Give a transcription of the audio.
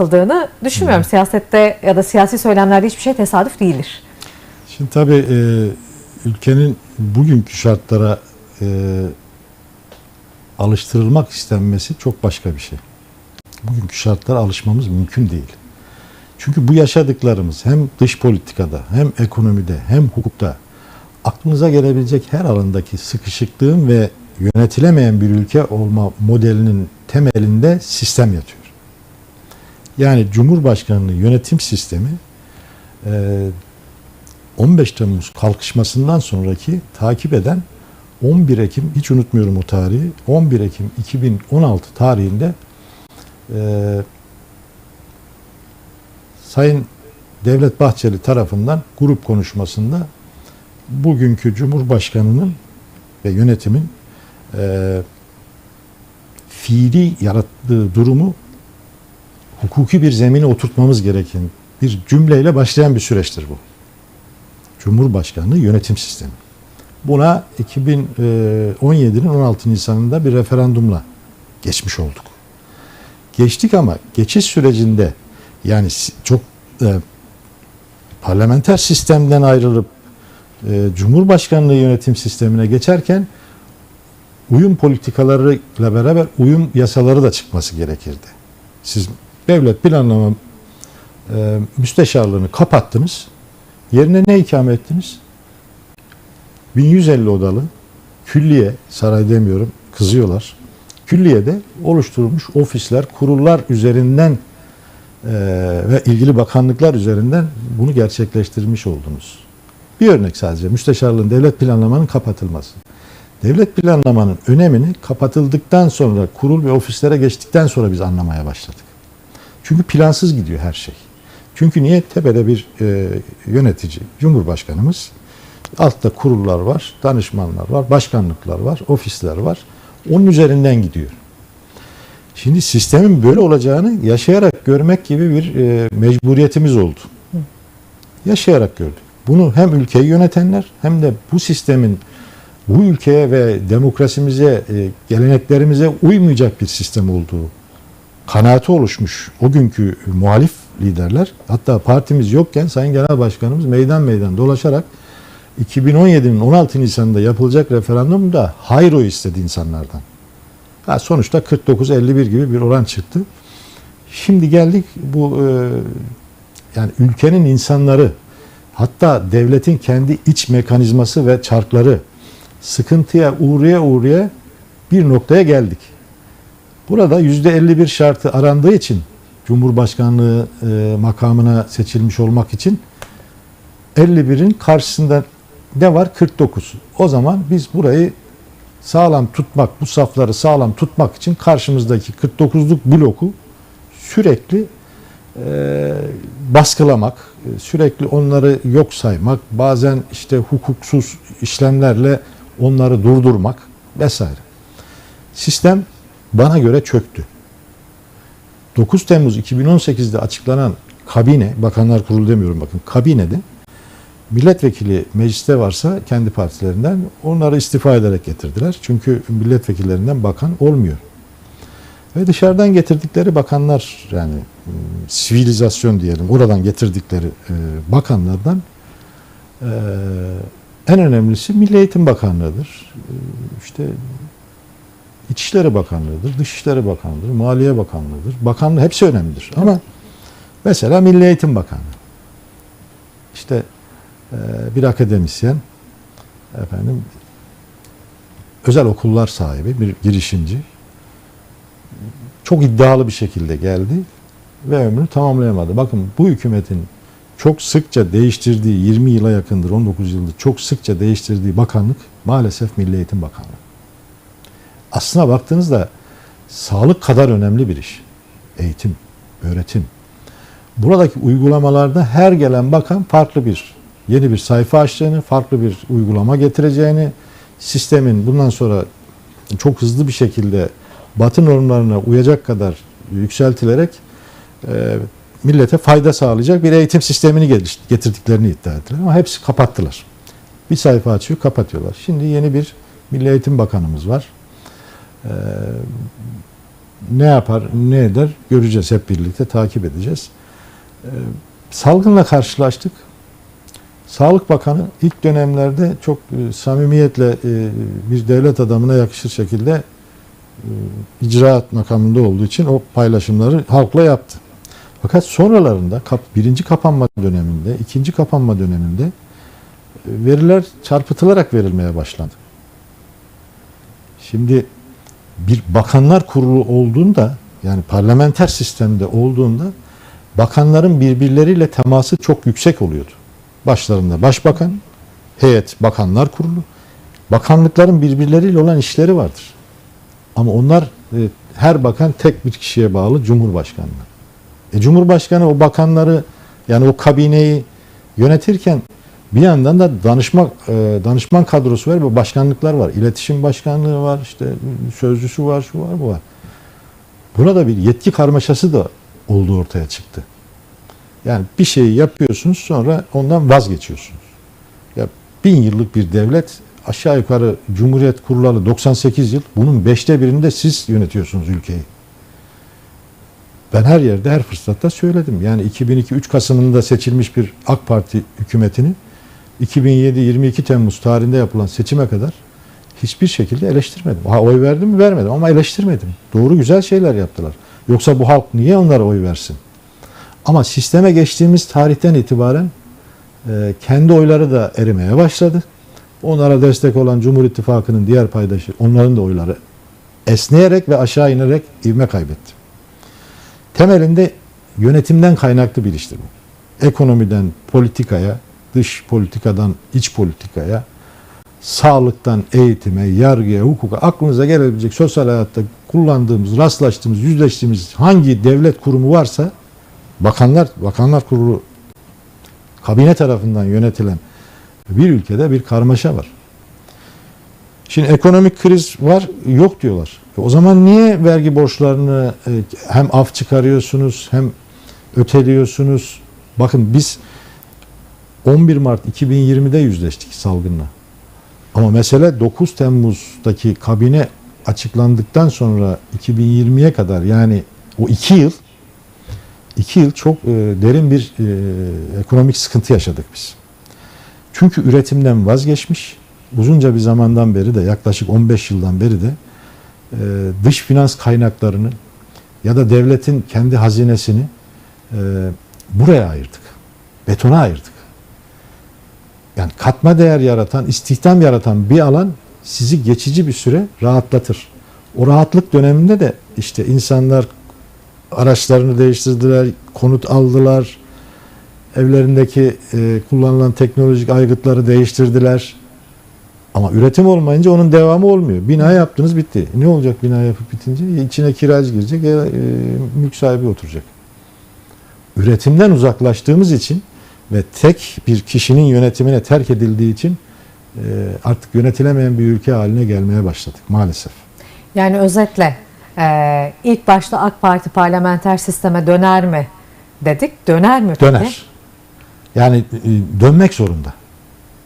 atıldığını düşünmüyorum. Siyasette ya da siyasi söylemlerde hiçbir şey tesadüf değildir. Şimdi tabii e, ülkenin bugünkü şartlara e, alıştırılmak istenmesi çok başka bir şey. Bugünkü şartlara alışmamız mümkün değil. Çünkü bu yaşadıklarımız hem dış politikada hem ekonomide hem hukukta aklınıza gelebilecek her alandaki sıkışıklığın ve yönetilemeyen bir ülke olma modelinin temelinde sistem yatıyor. Yani Cumhurbaşkanlığı yönetim sistemi e, 15 Temmuz kalkışmasından sonraki takip eden 11 Ekim hiç unutmuyorum o tarihi 11 Ekim 2016 tarihinde e, Sayın Devlet Bahçeli tarafından grup konuşmasında bugünkü Cumhurbaşkanı'nın ve yönetimin e, fiili yarattığı durumu hukuki bir zemine oturtmamız gereken bir cümleyle başlayan bir süreçtir bu. Cumhurbaşkanlığı yönetim sistemi. Buna 2017'nin 16 Nisan'ında bir referandumla geçmiş olduk. Geçtik ama geçiş sürecinde yani çok e, parlamenter sistemden ayrılıp e, Cumhurbaşkanlığı yönetim sistemine geçerken uyum politikalarıyla beraber uyum yasaları da çıkması gerekirdi. Siz devlet planlama e, müsteşarlığını kapattınız. Yerine ne ikame ettiniz? 1150 odalı külliye, saray demiyorum, kızıyorlar. Külliyede oluşturulmuş ofisler, kurullar üzerinden e, ve ilgili bakanlıklar üzerinden bunu gerçekleştirmiş oldunuz. Bir örnek sadece müsteşarlığın devlet planlamanın kapatılması. Devlet planlamanın önemini kapatıldıktan sonra kurul ve ofislere geçtikten sonra biz anlamaya başladık. Çünkü plansız gidiyor her şey. Çünkü niye? Tepede bir e, yönetici, cumhurbaşkanımız, altta kurullar var, danışmanlar var, başkanlıklar var, ofisler var. Onun üzerinden gidiyor. Şimdi sistemin böyle olacağını yaşayarak görmek gibi bir e, mecburiyetimiz oldu. Yaşayarak gördük. Bunu hem ülkeyi yönetenler hem de bu sistemin bu ülkeye ve demokrasimize, e, geleneklerimize uymayacak bir sistem olduğu kanaati oluşmuş o günkü muhalif liderler hatta partimiz yokken Sayın Genel Başkanımız meydan meydan dolaşarak 2017'nin 16 Nisan'da yapılacak referandumda hayır oy istedi insanlardan. Ha, sonuçta 49-51 gibi bir oran çıktı. Şimdi geldik bu e, yani ülkenin insanları hatta devletin kendi iç mekanizması ve çarkları sıkıntıya uğraya uğraya bir noktaya geldik. Burada %51 şartı arandığı için Cumhurbaşkanlığı e, makamına seçilmiş olmak için 51'in karşısında ne var? 49. O zaman biz burayı sağlam tutmak, bu safları sağlam tutmak için karşımızdaki 49'luk bloku sürekli e, baskılamak, e, sürekli onları yok saymak, bazen işte hukuksuz işlemlerle onları durdurmak vesaire. Sistem bana göre çöktü. 9 Temmuz 2018'de açıklanan kabine, Bakanlar Kurulu demiyorum bakın, kabinede milletvekili mecliste varsa kendi partilerinden onları istifa ederek getirdiler. Çünkü milletvekillerinden bakan olmuyor. Ve dışarıdan getirdikleri bakanlar yani ım, sivilizasyon diyelim oradan getirdikleri e, bakanlardan e, en önemlisi Milli Eğitim Bakanlığı'dır. İşte İçişleri Bakanlığı'dır, Dışişleri Bakanlığı'dır, Maliye Bakanlığı'dır. Bakanlığı hepsi önemlidir. Ama mesela Milli Eğitim Bakanlığı. İşte e, bir akademisyen, efendim özel okullar sahibi, bir girişimci. Çok iddialı bir şekilde geldi ve ömrünü tamamlayamadı. Bakın bu hükümetin çok sıkça değiştirdiği, 20 yıla yakındır, 19 yıldır çok sıkça değiştirdiği bakanlık maalesef Milli Eğitim Bakanlığı. Aslına baktığınızda sağlık kadar önemli bir iş. Eğitim, öğretim. Buradaki uygulamalarda her gelen bakan farklı bir, yeni bir sayfa açtığını, farklı bir uygulama getireceğini, sistemin bundan sonra çok hızlı bir şekilde batı normlarına uyacak kadar yükseltilerek e, millete fayda sağlayacak bir eğitim sistemini getirdiklerini iddia ettiler. Ama hepsi kapattılar. Bir sayfa açıyor, kapatıyorlar. Şimdi yeni bir Milli Eğitim Bakanımız var. Ee, ne yapar, ne eder göreceğiz hep birlikte takip edeceğiz. Ee, salgınla karşılaştık. Sağlık Bakanı ilk dönemlerde çok e, samimiyetle e, bir devlet adamına yakışır şekilde e, icraat makamında olduğu için o paylaşımları halkla yaptı. Fakat sonralarında birinci kapanma döneminde, ikinci kapanma döneminde veriler çarpıtılarak verilmeye başlandı. Şimdi bir bakanlar kurulu olduğunda yani parlamenter sistemde olduğunda bakanların birbirleriyle teması çok yüksek oluyordu. Başlarında başbakan, heyet bakanlar kurulu, bakanlıkların birbirleriyle olan işleri vardır. Ama onlar e, her bakan tek bir kişiye bağlı Cumhurbaşkanlığı. E, Cumhurbaşkanı o bakanları yani o kabineyi yönetirken bir yandan da danışma e, danışman kadrosu var ve başkanlıklar var. İletişim başkanlığı var, işte sözcüsü var, şu var, bu var. Buna da bir yetki karmaşası da olduğu ortaya çıktı. Yani bir şeyi yapıyorsunuz sonra ondan vazgeçiyorsunuz. Ya bin yıllık bir devlet aşağı yukarı Cumhuriyet kurulalı 98 yıl bunun beşte birinde siz yönetiyorsunuz ülkeyi. Ben her yerde her fırsatta söyledim. Yani 2002 3 Kasım'ında seçilmiş bir AK Parti hükümetini 2007 22 Temmuz tarihinde yapılan seçime kadar hiçbir şekilde eleştirmedim. Ha oy verdim mi vermedim ama eleştirmedim. Doğru güzel şeyler yaptılar. Yoksa bu halk niye onlara oy versin? Ama sisteme geçtiğimiz tarihten itibaren e, kendi oyları da erimeye başladı. Onlara destek olan Cumhur İttifakı'nın diğer paydaşı, onların da oyları esneyerek ve aşağı inerek ivme kaybetti. Temelinde yönetimden kaynaklı bir iştir bu. Ekonomiden politikaya, dış politikadan iç politikaya, sağlıktan eğitime, yargıya, hukuka, aklınıza gelebilecek sosyal hayatta kullandığımız, rastlaştığımız, yüzleştiğimiz hangi devlet kurumu varsa bakanlar, bakanlar kurulu kabine tarafından yönetilen bir ülkede bir karmaşa var. Şimdi ekonomik kriz var, yok diyorlar. E o zaman niye vergi borçlarını e, hem af çıkarıyorsunuz hem öteliyorsunuz? Bakın biz 11 Mart 2020'de yüzleştik salgınla. Ama mesele 9 Temmuz'daki kabine açıklandıktan sonra 2020'ye kadar yani o iki yıl iki yıl çok e, derin bir e, ekonomik sıkıntı yaşadık biz. Çünkü üretimden vazgeçmiş, uzunca bir zamandan beri de yaklaşık 15 yıldan beri de e, dış finans kaynaklarını ya da devletin kendi hazinesini e, buraya ayırdık. Betona ayırdık. Yani katma değer yaratan, istihdam yaratan bir alan sizi geçici bir süre rahatlatır. O rahatlık döneminde de işte insanlar araçlarını değiştirdiler, konut aldılar, evlerindeki e, kullanılan teknolojik aygıtları değiştirdiler. Ama üretim olmayınca onun devamı olmuyor. Bina yaptınız bitti. Ne olacak bina yapıp bitince? İçine kiracı girecek, ya, e, mülk sahibi oturacak. Üretimden uzaklaştığımız için ve tek bir kişinin yönetimine terk edildiği için e, artık yönetilemeyen bir ülke haline gelmeye başladık maalesef. Yani özetle e, ilk başta AK Parti parlamenter sisteme döner mi dedik. Döner mi peki? Döner. Yani e, dönmek zorunda.